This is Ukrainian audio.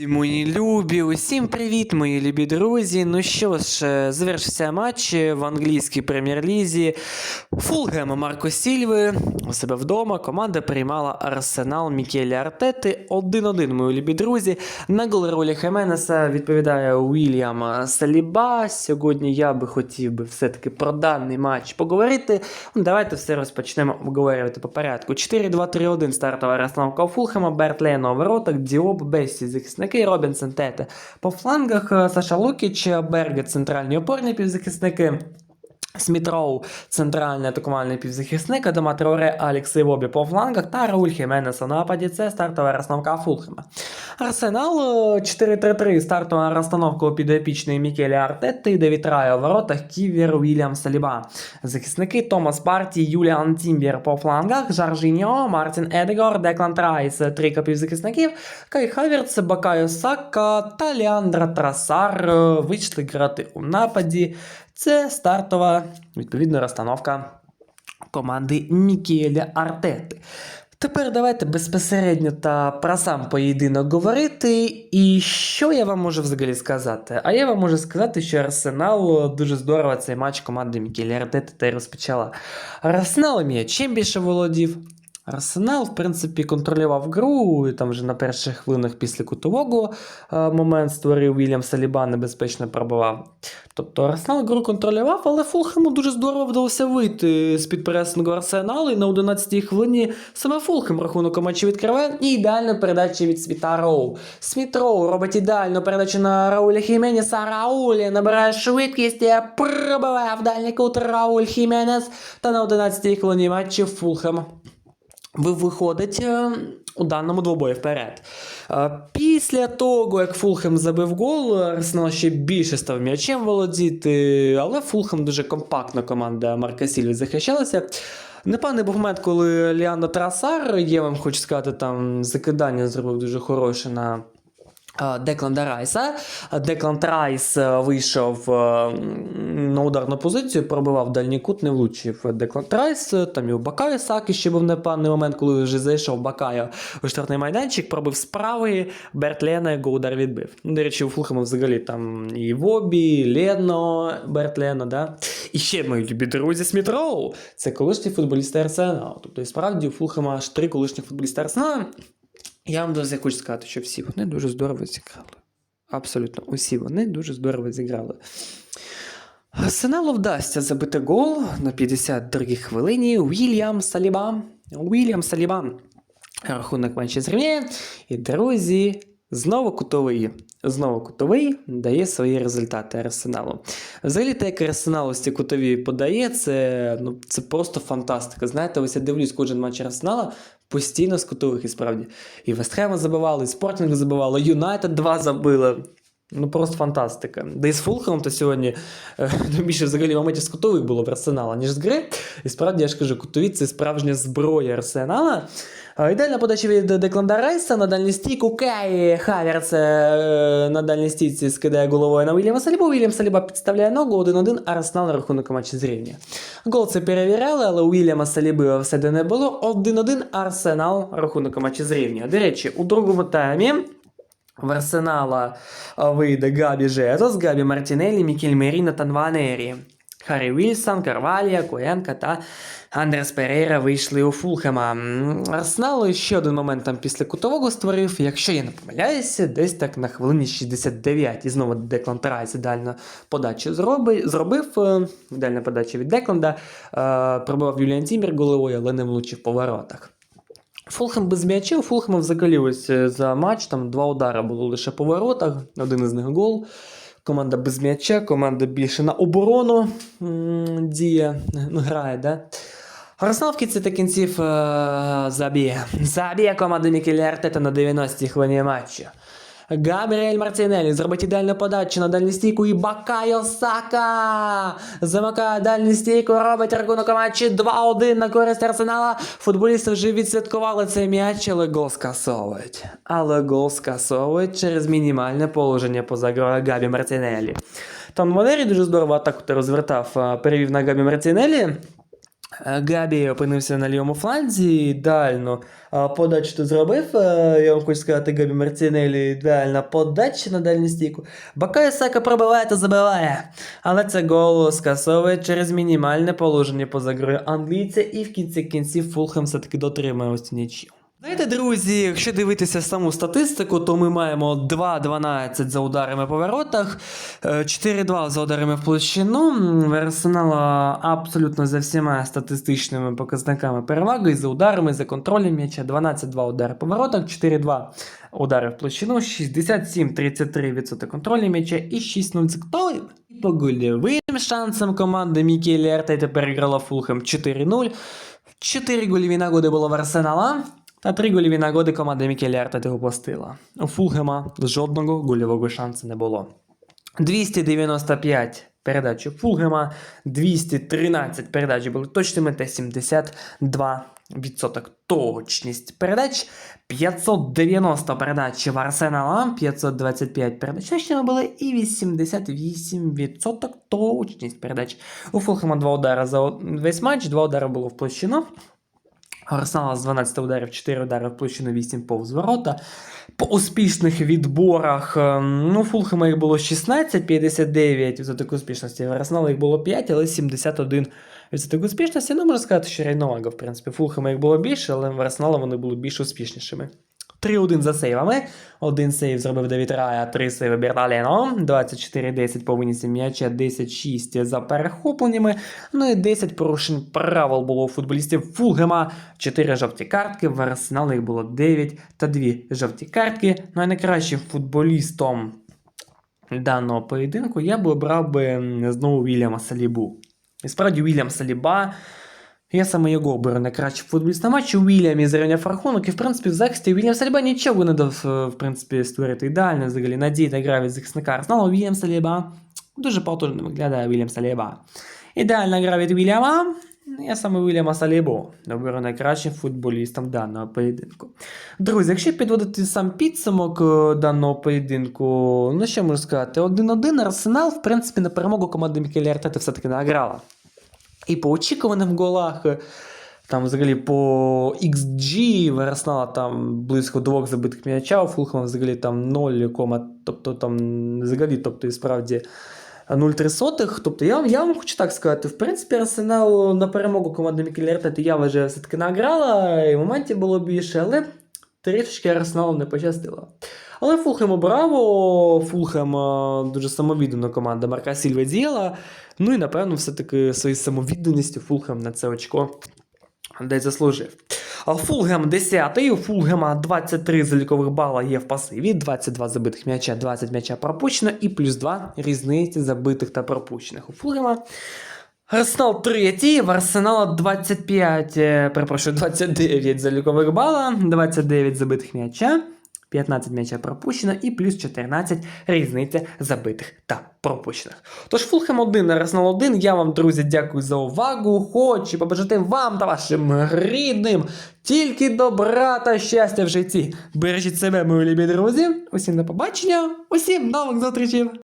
Мої любі, усім привіт, мої любі друзі. Ну що ж, е, завершився матч в англійській прем'єр-лізі. Фулгем Марко Сільви у себе вдома. Команда приймала Арсенал Мікелі Артети 1-1, мої любі друзі. На гол ролі Хеменеса відповідає Уільям Саліба. Сьогодні я би хотів би все-таки про даний матч поговорити. Ну, Давайте все розпочнемо обговорювати по порядку. 4-2-3-1 стартова у Фулхема, Берт Лейна у воротах, Діоп, Бесі захисники, Робінсон Тете. По флангах е, Саша Лукіч, Берге центральні опорні півзахисники. Смітроу, центральний атакувальний півзахисник, Адама Троре, Алекс Івобі по флангах та Рауль Хіменес у нападі. Це стартова розстановка Фулхема. Арсенал е, 4-3-3, стартова розстановка у підопічної Мікелі Артети, Девід Рая у воротах, Ківер, Вільям Саліба. Захисники Томас Парті, Юліан Тімбір по флангах, Жаржіньо, Мартін Едегор, Деклан Трайс, трійка півзахисників, Кай Хаверц, Бакайо Сака та Леандра Трасар е, вийшли грати у нападі. Це стартова відповідна розстановка команди Мікеля Артети. Тепер давайте безпосередньо та про сам поєдинок говорити. І що я вам можу взагалі сказати? А я вам можу сказати, що Арсенал дуже здорово цей матч команди Мікелі Артети та й розпочала. Арсенал чим більше володів. Арсенал, в принципі, контролював гру, і там вже на перших хвилинах після кутового е, момент створив Вільям Саліба, небезпечно пробивав. Тобто Арсенал гру контролював, але Фулхему дуже здорово вдалося вийти з-під пресингу Арсеналу, і на 11-й хвилині саме Фулхем рахунок матчі відкриває і ідеальна передача від Сміта Роу. Сміт Роу робить ідеальну передачу на Рауля Хіменеса. Раулі набирає швидкість і пробиває в дальній кут Рауль Хіменес. Та на 11-й хвилині матчі Фулхем виходить е, у даному двобої вперед. Е, Після того, як Фулхем забив гол, Арсенал ще більше став м'ячем володіти, але Фулхем дуже компактно команда Марка Сільві захищалася. Непевний був момент, коли Ліано Трасар, я вам хочу сказати, там закидання зробив дуже хороше на е, Декланда Райса. Декланд Райс е, вийшов е, на ударну позицію, пробивав дальній кут, не влучив Декланд Райс. е, Там і у Бакаю Саки ще був непевний момент, коли вже зайшов Бакаю у штрафний майданчик, пробив з правої, Берт Лена його удар відбив. До речі, у Фулхема взагалі там і Вобі, Лено, Берт Лено, да? І ще мої любі друзі Смітроу. Це колишні футболісти Арсеналу. Тобто, і справді у Фулхема аж три колишні футболісти Арсеналу. Я вам дуже хочу сказати, що всі вони дуже здорово зіграли. Абсолютно усі вони дуже здорово зіграли. Арсеналу вдасться забити гол на 52-й хвилині. Вільям Саліба. Уільям Саліба. Рахунок менше зрівняє. І, друзі, знову кутовий. Знову кутовий дає свої результати Арсеналу. Взагалі, те, як Арсенал ось ці кутові подає, це, ну, це просто фантастика. Знаєте, ось я дивлюсь кожен матч Арсенала постійно з кутових і справді. І Вестхема забивали, і Спортінг забивали, Юнайтед 2 забили. Ну просто фантастика. Да і з Фулхемом то сьогодні е, ну, більше взагалі моментів з кутових було в Арсенала, ніж з гри. І справді я ж кажу, кутові це справжня зброя Арсенала. Ідеальна подача від Декланда Райса на дальній стійку. Кай Хаверц е, на дальній стійці скидає головою на Вільяма Салібу. Вільям Саліба підставляє ногу 1-1, Арсенал на рахунок матчі зрівнює. Гол це перевіряли, але у Вільяма Саліби все не було. 1-1 Арсенал рахунок матчі зрівнює. До речі, у другому таймі в Арсенала вийде Габі Жезос, Габі Мартінелі, Мікель Меріно та Нванері. Харі Вільсон, Карвалія, Коенка та Андрес Перейра вийшли у Фулхема. Арсенал ще один момент там після кутового створив, якщо я не помиляюся, десь так на хвилині 69. І знову Декланд Райс ідеальну подачу зроби, зробив. е, Ідеальна подача від Декланда. Е, Пробивав Юліан Тімір головою, але не влучив по воротах. Фулхем без м'ячів, Фулхема взагалі ось е, за матч там два удари було лише по воротах, один із них гол. Команда без м'яча, команда більше на оборону діє, ну, грає, да? Арсенал в кінці та кінців е, заб'є. Заб'є команда Мікеля Артета на 90-й хвилині матчу. Габріель Мартінелі зробить ідеальну подачу на дальню стійку і Бакайо Сака замикає дальню стійку, робить рахунок матчі 2-1 на користь Арсенала. Футболісти вже відсвяткували цей м'яч, але гол скасовують. Але гол скасовують через мінімальне положення поза грою Габі Мартінелі. Там Валерій дуже здорово атаку розвертав, перевів на Габі Мартінелі. Е, Габі опинився на лівому фланзі, ідеально подачу тут зробив. е, Я вам хочу сказати, Габі Мартінелі ідеальна подача на дальню стійку. Бакає Сака пробиває та забиває. Але це гол скасовує через мінімальне положення поза грою англійця, і в кінці кінців Фулхем все-таки дотримає ось нічию. Знаєте, друзі, якщо дивитися саму статистику, то ми маємо 2-12 за ударами по воротах, е, 4-2 за ударами в площину. В Арсенала абсолютно за всіма статистичними показниками переваги, за ударами, за контролем м'яча. 12-2 удари по воротах, 4-2 удари в площину, 67-33% контролю м'яча і 6-0 за контролем. І по гольовим шансам команди Мікелі Артета переграла Фулхем 4-0. 4 гольові нагоди було в Арсенала. Та три гольові нагоди команда Мікеля Артети. У Фулгема жодного гольового шансу не було. 295 передач у Фулгема, 213 передач були точними та 72% точність передач, 590 передач в Арсенала, 525 передач точними були і 88% точність передач. У Фулгема 2 удари за весь матч, 2 удари було в. Арсенал з 12 ударів, 4 удари в площину 8 повз ворота. По успішних відборах, ем, ну, Фулхема їх було 16, 59 відсоток успішності. Арсенала їх було 5, але 71 відсоток успішності. Ну, можна сказати, що Рейновага, в принципі. Фулхема їх було більше, але в Арсенала вони були більш успішнішими. 3-1 за сейвами. Один сейв зробив Давід Рая, 3 сейви Берналено, 24-10 по винісі м'яча, 10-6 за перехопленнями. Ну і 10 порушень правил було у футболістів Фулгема, 4 жовті картки, в Арсеналі їх було 9 та 2 жовті картки. Ну і найкращим футболістом даного поєдинку я би обрав би знову Вільяма Салібу. І справді Вільям Саліба. Я саме його оберу найкращий футболіст на матчі. Вільямі зрівняв рахунок, і в принципі в захисті Вільям Саліба нічого не дав е, в принципі створити ідеально, взагалі надійно грав від захисника Арсеналу. Вільям Саліба дуже потужно виглядає Вільям Саліба. Ідеальна гра від Вільяма. Я саме Вільяма Салібу оберу найкращим футболістом даного поєдинку. Друзі, якщо підводити сам підсумок е, даного поєдинку, ну що можу сказати, 1-1 Арсенал, в принципі, на перемогу команди Мікеля Артети все-таки награла. І по очікуваним голах, е, там взагалі по XG в Арсенала там близько двох забитих м'яча, у Фулхема взагалі там 0, тобто там взагалі, тобто і справді 0,3. Тобто я, я вам хочу так сказати, в принципі, Арсенал на перемогу команди Мікеля Артети я вважаю все-таки награла, і моментів було більше, але трішечки Арсеналу не пощастило. Але Фулхему браво! Фулхем е, дуже самовіддана команда Марка Сільва діяла. Ну і напевно, все-таки своєю самовідданістю Фулхем на це очко десь заслужив. Фулгем 10-й, у Фулгема 23 залікових бала є в пасиві, 22 забитих м'яча, 20 м'яча пропущено і плюс 2 різниці забитих та пропущених. У Фулгема Арсенал 3, в Арсенала 25, е, перепрошую, 29 залікових бала, 29 забитих м'яча, 15 м'яча пропущено і плюс 14 різниця забитих та пропущених. Тож Фулхем 1, Арсенал 1. Я вам, друзі, дякую за увагу. Хочу побажати вам та вашим рідним тільки добра та щастя в житті. Бережіть себе, мої любі друзі. Усім до побачення, усім нових зустрічей!